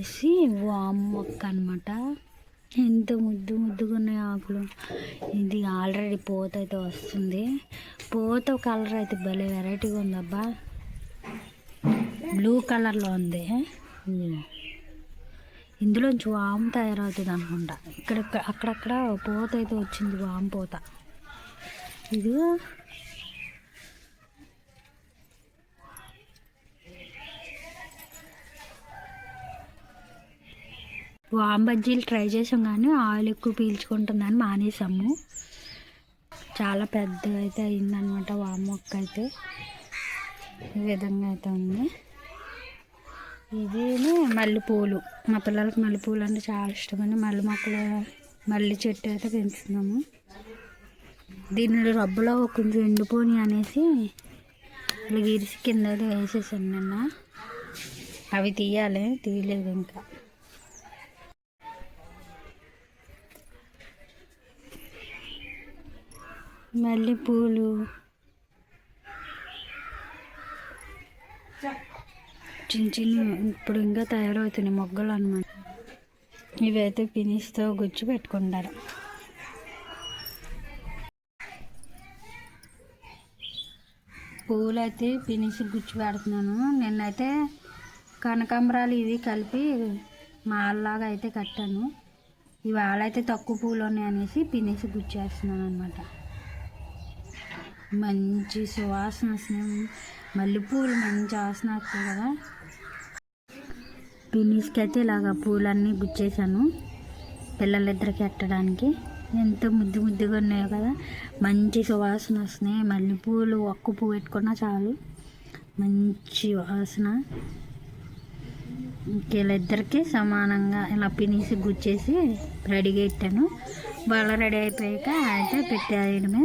వచ్చేసి వామ్ మొక్క అనమాట ఎంత ముద్దు ముద్దుగా ఉన్నాయి ఆకులు. ఇది ఆల్రెడీ పోత అయితే వస్తుంది. పోత కలర్ అయితే భలే వెరైటీగా ఉందబ్బా. బ్లూ కలర్లో ఉంది. ఇందులోంచి వాము తయారవుతుంది అనుకుంటా. ఇక్కడ అక్కడక్కడ పోత అయితే వచ్చింది వాము పోత. ఇది వామ్ బజ్జీలు ట్రై చేసాం కానీ ఆయిల్ ఎక్కువ పీల్చుకుంటుందని మానేసాము. చాలా పెద్ద అయితే అయిందనమాట వామ్ మొక్క అయితే. ఈ విధంగా అయితే ఉంది. ఇది మల్లెపూలు. మా పిల్లలకి మల్లెపూలు అంటే చాలా ఇష్టమని మల్లె మొక్కలు మల్లె చెట్టు అయితే పెంచుతున్నాము. దీనిలో రబ్బలో కొంచెం ఎండిపోని అనేసి ఇలా గిరిసి కింద అయితే వేసేసాను నిన్న. అవి తీయాలి. తీయలేదు ఇంకా. మల్లెపూలు. చిన్న చిన్న ఇప్పుడు ఇంకా తయారవుతున్నాయి మొగ్గలు అనమాట ఇవైతే పినిస్తో గుచ్చి పెట్టుకుంటారు. పూలైతే అయితే పినిసి గుచ్చి పెడుతున్నాను. నిన్నైతే కనకాంబరాలు ఇవి కలిపి మాల్లాగా అయితే కట్టాను. ఇవాళ అయితే తక్కువ పూలు ఉన్నాయి అనేసి పినిసి గుచ్చేస్తున్నాను అనమాట మంచి సువాసన వస్తున్నాయి మల్లెపూలు మంచి వాసన వస్తాయి కదా పిన్నీస్కి అయితే ఇలాగ పూలన్నీ గుచ్చేసాను. పిల్లలిద్దరికి ఎట్టడానికి. ఎంత ముద్దు ముద్దుగా ఉన్నాయో కదా. మంచి సువాసన వస్తున్నాయి మల్లెపూలు ఒక్క పువ్వు పెట్టుకున్నా చాలు. మంచి వాసన. వీళ్ళిద్దరికి సమానంగా ఇలా పినీసి గుచ్చేసి రెడీగా పెట్టాను బాగా రెడీ అయిపోయాక అయితే పెట్టేయడమే.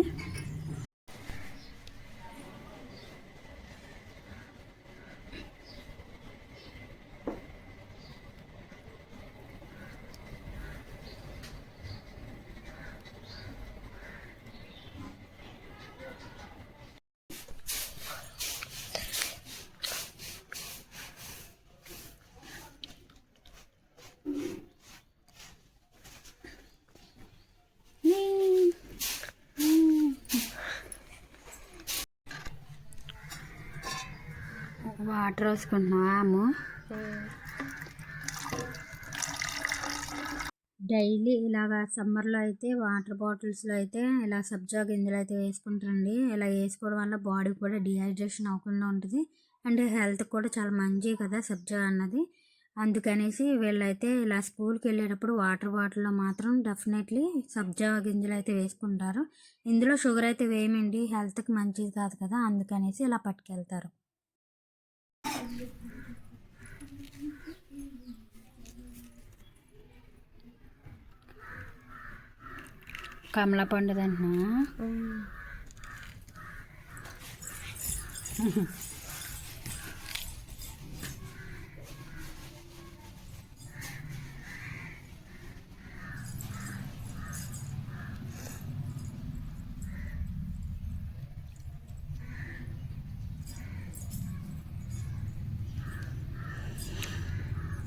వాటర్ వేసుకుంటున్నాము డైలీ ఇలాగా సమ్మర్లో అయితే వాటర్ బాటిల్స్లో అయితే ఇలా సబ్జా గింజలు అయితే వేసుకుంటారండి. ఇలా వేసుకోవడం వల్ల బాడీ కూడా డిహైడ్రేషన్ అవ్వకుండా ఉంటుంది. అండ్ హెల్త్ కూడా చాలా మంచిది కదా సబ్జా అన్నది. అందుకనేసి వీళ్ళైతే ఇలా స్కూల్కి వెళ్ళేటప్పుడు వాటర్ బాటిల్లో మాత్రం డెఫినెట్లీ సబ్జా గింజలు అయితే వేసుకుంటారు. ఇందులో షుగర్ అయితే వేయమండి. హెల్త్కి మంచిది కాదు కదా అందుకనేసి ఇలా పట్టుకెళ్తారు. కమలా పండు తింటున్నా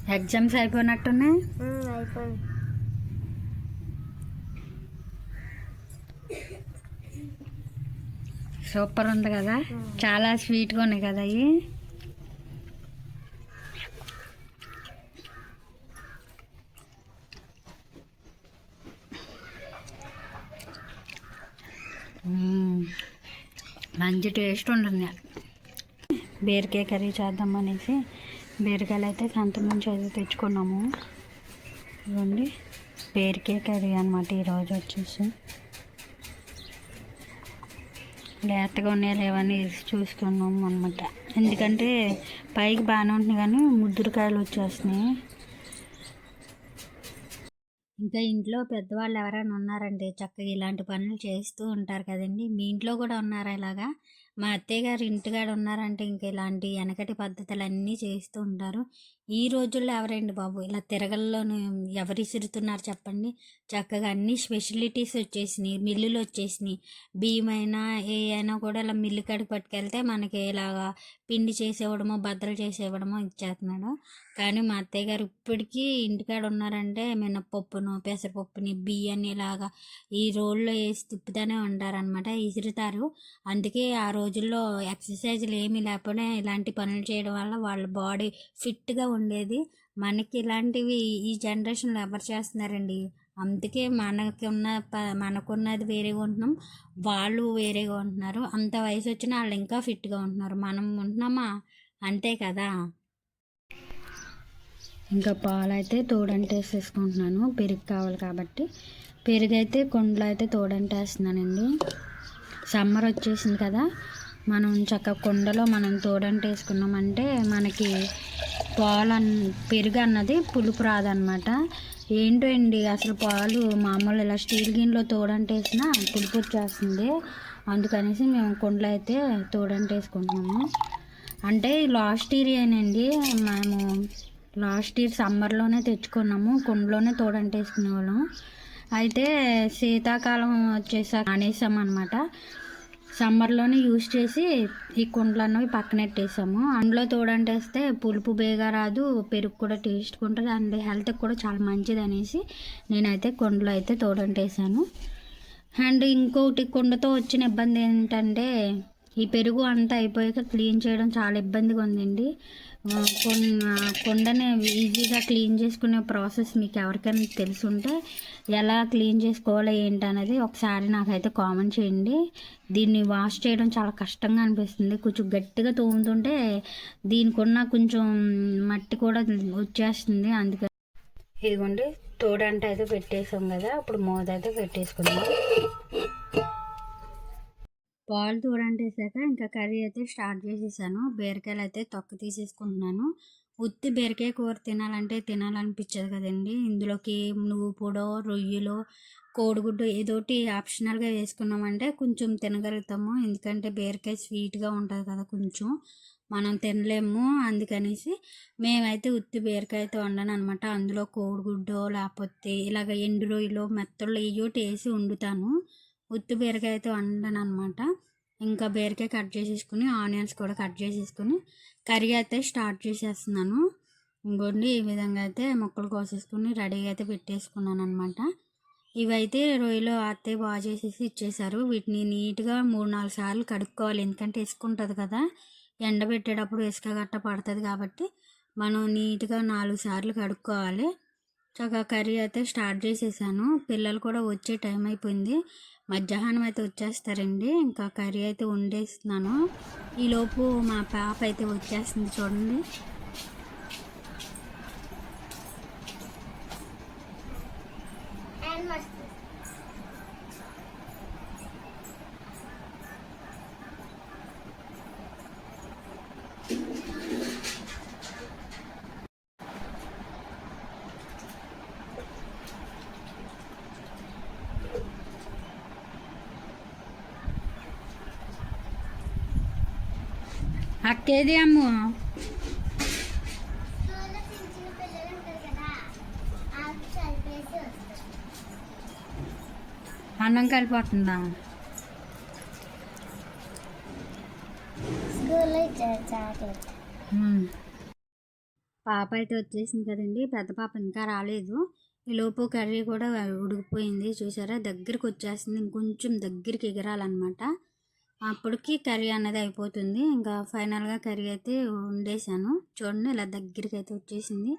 ఎగ్జామ్స్ అయిపోయినట్టున్నాయి? అయిపోయింది సూపర్ ఉంది కదా. చాలా స్వీట్గా ఉన్నాయి కదా అవి మంచి టేస్ట్ ఉంటుంది. బీరకాయ కర్రీ చేద్దాం అనేసి బీరకాయలు అయితే సంత నుంచి అయితే తెచ్చుకున్నాము. ఇవ్వండి బీరకాయ కర్రీ అనమాట ఈరోజు వచ్చేసి. లేతగా ఉన్నాయా లేవని చూసుకున్నాము అనమాట ఎందుకంటే పైకి బాగానే ఉంటున్నాయి కానీ ముద్దురుకాయలు వచ్చేస్తున్నాయి. ఇంకా ఇంట్లో పెద్దవాళ్ళు ఎవరైనా ఉన్నారంటే చక్కగా ఇలాంటి పనులు చేస్తూ ఉంటారు కదండి. మీ ఇంట్లో కూడా ఉన్నారా ఇలాగా? మా అత్తయ్య గారు ఇంటికాడ ఉన్నారంటే ఇంకా ఇలాంటి వెనకటి పద్ధతులు అన్నీ చేస్తూ ఉంటారు. ఈ రోజుల్లో ఎవరండి బాబు? ఇలా తిరగల్లోను ఎవరు ఇసురుతున్నారు చెప్పండి. చక్కగా అన్ని స్పెషలిటీస్ వచ్చేసినాయి. మిల్లులు వచ్చేసినాయి. బియ్యం అయినా ఏ అయినా కూడా ఇలా మిల్లు కాడికి పట్టుకెళ్తే మనకి ఇలాగా పిండి చేసేవడమో బద్దలు చేసేవడమో ఇచ్చేస్తున్నాడు. కానీ మా అత్తయ్య గారు ఇప్పటికీ ఇంటికాడ ఉన్నారంటే మినప్పప్పును పెసరపప్పుని బియ్యాన్ని ఇలాగా ఈ రోల్లో వేసి తిప్పుతూనే ఉంటారనమాట ఇసురుతారు. అందుకే ఆ రోజుల్లో ఎక్సర్సైజ్లు ఏమీ లేకపోయినా ఇలాంటి పనులు చేయడం వల్ల వాళ్ళ బాడీ ఫిట్గా ఉండేది. మనకి ఇలాంటివి ఈ జనరేషన్లో ఎవరు చేస్తున్నారండి? అందుకే మనకి ఉన్న ప మనకున్నది వేరేగా ఉంటున్నాం. వాళ్ళు వేరేగా ఉంటున్నారు. అంత వయసు వచ్చినా వాళ్ళు ఇంకా ఫిట్గా ఉంటున్నారు. మనం ఉంటున్నామా? అంతే కదా? ఇంకా పాలు అయితే తోడంటే వేసేసుకుంటున్నాను పెరుగు కావాలి కాబట్టి. పెరుగు అయితే కొండలో అయితే తోడంటే వేస్తున్నానండి సమ్మర్ వచ్చేసింది కదా. మనం చక్క కుండలో మనం తోడంటే వేసుకున్నామంటే మనకి పాలు అన్ పెరుగు అన్నది పులుపు రాదనమాట ఏంటో అండి అసలు పాలు మామూలు ఇలా స్టీల్ గిన్నెలో తోడంట వేసినా పులుపు వచ్చేస్తుంది అందుకనేసి మేము కుండలో అయితే తోడంట వేసుకుంటున్నాము అంటే లాస్ట్ ఇయర్ ఏనండి మేము లాస్ట్ ఇయర్ సమ్మర్లోనే తెచ్చుకున్నాము కుండలోనే తోడంటే వేసుకునేవాళ్ళం అయితే శీతాకాలం వచ్చేసాక అనేసామన్నమాట సమ్మర్లోనే యూస్ చేసి ఈ కుండలు అన్నవి పక్కనెట్టేసాము అందులో తోడంటేస్తే పులుపు బేగా రాదు పెరుగు కూడా టేస్ట్ ఉంటుంది అండ్ హెల్త్కి కూడా చాలా మంచిది అనేసి నేనైతే కుండలో అయితే తోడంటేసాను. అండ్ ఇంకోటి కుండతో వచ్చిన ఇబ్బంది ఏంటంటే ఈ పెరుగు అంతా అయిపోయాక క్లీన్ చేయడం చాలా ఇబ్బందిగా ఉందండి. కొండని ఈజీగా క్లీన్ చేసుకునే ప్రాసెస్ మీకు ఎవరికైనా తెలుసుంటే ఎలా క్లీన్ చేసుకోవాలో అనేది ఒకసారి నాకైతే కామెంట్ చేయండి. దీన్ని వాష్ చేయడం చాలా కష్టంగా అనిపిస్తుంది. కొంచెం గట్టిగా తోముతుంటే దీనికి ఉన్న కొంచెం మట్టి కూడా వచ్చేస్తుంది. అందుకని ఇదిగోండి తోడంట అయితే పెట్టేసాం కదా ఇప్పుడు మోద అయితే పెట్టేసుకుందాం. పాలు తోడంటేసాక ఇంకా కర్రీ అయితే స్టార్ట్ చేసేసాను. బీరకాయలు అయితే తొక్క తీసేసుకుంటున్నాను. ఉత్తి బీరకాయ కూర తినాలంటే తినాలనిపించదు కదండి. ఇందులోకి నువ్వు పొడో రొయ్యలు కోడిగుడ్డు ఏదోటి ఆప్షనల్గా వేసుకున్నామంటే కొంచెం తినగలుగుతాము. ఎందుకంటే బీరకాయ స్వీట్గా ఉంటుంది కదా కొంచెం. మనం తినలేము. అందుకనేసి మేమైతే ఉత్తి బీరకాయతో వండాను అనమాట అందులో కోడిగుడ్డో లేకపోతే ఇలాగ ఎండు రొయ్యలు మెత్తలు ఇవోటి వేసి వండుతాను. ఉత్తి బీరకాయతో వండను అనమాట ఇంకా బీరకాయ కట్ చేసేసుకుని ఆనియన్స్ కూడా కట్ చేసేసుకుని కర్రీ అయితే స్టార్ట్ చేసేస్తున్నాను. ఇంకోండి ఈ విధంగా అయితే ముక్కలు కోసేసుకుని రెడీగా అయితే పెట్టేసుకున్నాను అనమాట ఇవైతే రొయ్యలు అత్తయ్య బాగా చేసేసి ఇచ్చేసారు వీటిని నీట్గా మూడు నాలుగు సార్లు కడుక్కోవాలి. ఎందుకంటే ఇసుక ఉంటుంది కదా ఎండబెట్టేటప్పుడు ఇసుక గట్ట పడుతుంది కాబట్టి మనం నీట్గా నాలుగు సార్లు కడుక్కోవాలి. చక్కగా కర్రీ అయితే స్టార్ట్ చేసేసాను. పిల్లలు కూడా వచ్చే టైం అయిపోయింది. మధ్యాహ్నం అయితే వచ్చేస్తారండి. ఇంకా కర్రీ అయితే వండేస్తున్నాను. ఈలోపు మా పాప అయితే వచ్చేస్తుంది చూడండి. అక్కేది అమ్ము. అన్నం కలిపోతుందా పాప అయితే వచ్చేసింది కదండి పెద్ద పాప ఇంకా రాలేదు. ఈ లోపు కర్రీ కూడా ఉడికిపోయింది చూసారా? దగ్గరికి వచ్చేసింది ఇంకొంచెం దగ్గరికి ఎగరాలన్నమాట. అప్పటికి కర్రీ అన్నది అయిపోతుంది. ఇంకా ఫైనల్గా కర్రీ అయితే వండేసాను చూడండి ఇలా దగ్గరికి అయితే వచ్చేసింది.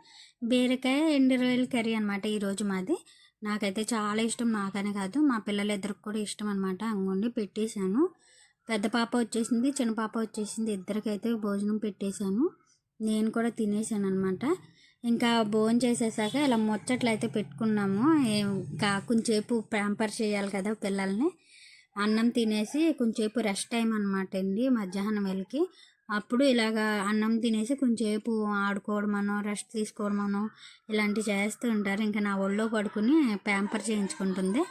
బీరకాయ ఎండు రొయ్యల కర్రీ అనమాట ఈరోజు మాది. నాకైతే చాలా ఇష్టం నాకనే కాదు. మా పిల్లలు ఇద్దరికి కూడా ఇష్టం అనమాట అంగుండి పెట్టేశాను. పెద్ద పాప వచ్చేసింది చిన్న పాప వచ్చేసింది. ఇద్దరికైతే భోజనం పెట్టేశాను. నేను కూడా తినేసాను అనమాట ఇంకా భోజనం చేసేసాక ఇలా ముచ్చట్లు అయితే పెట్టుకున్నాము. ఇంకా కొంచెంసేపు ప్యాంపర్ చేయాలి కదా పిల్లల్ని. అన్నం తినేసి కొంచెంసేపు రెస్ట్ టైం అనమాట అండి మధ్యాహ్నం వెళ్ళకి అప్పుడు ఇలాగా అన్నం తినేసి కొంచెంసేపు ఆడుకోవడమనో రెస్ట్ తీసుకోవడమనో ఇలాంటివి చేస్తూ ఉంటారు. ఇంకా నా ఒళ్ళో పడుకుని ప్యాంపర్ చేయించుకుంటుంది.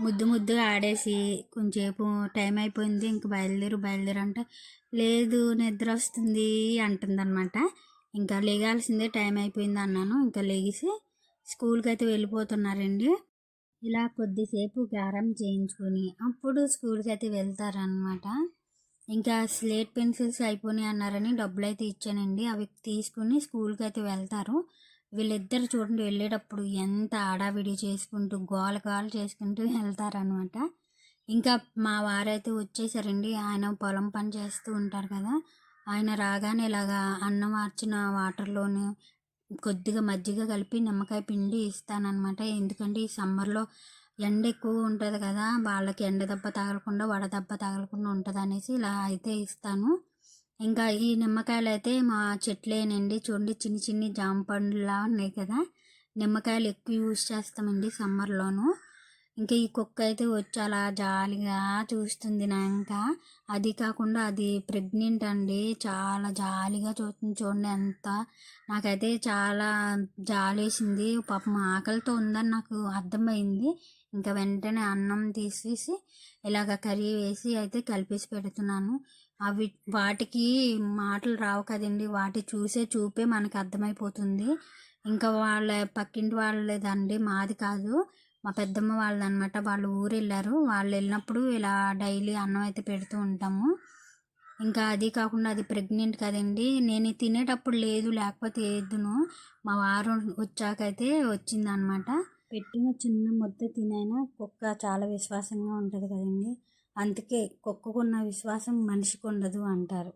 ముద్దు ముద్దుగా ఆడేసి కొంచెంసేపు టైం అయిపోయింది. ఇంక బయలుదేరు బయలుదేరు అంటే లేదు నిద్ర వస్తుంది అంటుంది అనమాట ఇంకా లేగాల్సిందే టైం అయిపోయింది అన్నాను. ఇంకా లేగిసి స్కూల్కి అయితే వెళ్ళిపోతున్నారండి. ఇలా కొద్దిసేపు గారం చేయించుకొని అప్పుడు స్కూల్కి అయితే వెళ్తారనమాట ఇంకా స్లేట్ పెన్సిల్స్ అయిపోయినాయి అన్నారని డబ్బులు అయితే ఇచ్చానండి. అవి తీసుకుని స్కూల్కి అయితే వెళ్తారు. వీళ్ళిద్దరు చూడండి వెళ్ళేటప్పుడు ఎంత ఆడావిడి చేసుకుంటూ గోల గోల చేసుకుంటూ వెళ్తారనమాట ఇంకా మా వారైతే వచ్చేసారండి. ఆయన పొలం పని చేస్తూ ఉంటారు కదా. ఆయన రాగానే ఇలాగా అన్నం మార్చిన వాటర్లోనూ కొద్దిగా మజ్జిగ కలిపి నిమ్మకాయ పిండి ఇస్తానన్నమాట. ఎందుకంటే ఈ సమ్మర్లో ఎండ ఎక్కువ ఉంటుంది కదా వాళ్ళకి ఎండ దెబ్బ తగలకుండా వడ దెబ్బ తగలకుండా ఉంటుంది అనేసి ఇలా అయితే ఇస్తాను. ఇంకా ఈ నిమ్మకాయలు అయితే మా చెట్లేనండి. చూడండి చిన్ని చిన్ని జామ పండులా ఉన్నాయి కదా. నిమ్మకాయలు ఎక్కువ యూజ్ చేస్తామండి సమ్మర్లోనూ. ఇంకా ఈ కుక్క అయితే వచ్చి అలా జాలిగా చూస్తుంది నా ఇంకా అది కాకుండా అది ప్రెగ్నెంట్ అండి. చాలా జాలిగా చూస్తుంది చూడండి ఎంత. నాకైతే చాలా జాలేసింది పాపం ఆకలితో ఉందని నాకు అర్థమైంది. ఇంకా వెంటనే అన్నం తీసేసి ఇలాగ కర్రీ వేసి అయితే కలిపేసి పెడుతున్నాను. అవి వాటికి మాటలు రావు కదండి. వాటి చూసే చూపే మనకు అర్థమైపోతుంది. ఇంకా వాళ్ళ పక్కింటి వాళ్ళదండి. మాది కాదు. మా పెద్దమ్మ వాళ్ళదనమాట వాళ్ళు ఊరు వెళ్ళారు వాళ్ళు వెళ్ళినప్పుడు ఇలా డైలీ అన్నం అయితే పెడుతూ ఉంటాము. ఇంకా అది కాకుండా అది ప్రెగ్నెంట్ కదండి. నేను తినేటప్పుడు లేదు లేకపోతే ఏదును మా వారు వచ్చాకైతే వచ్చిందనమాట. పెట్టిన చిన్న ముద్ద తినైనా కుక్క చాలా విశ్వాసంగా ఉంటుంది కదండి. అందుకే కుక్కకున్న విశ్వాసం మనిషికి ఉండదు అంటారు.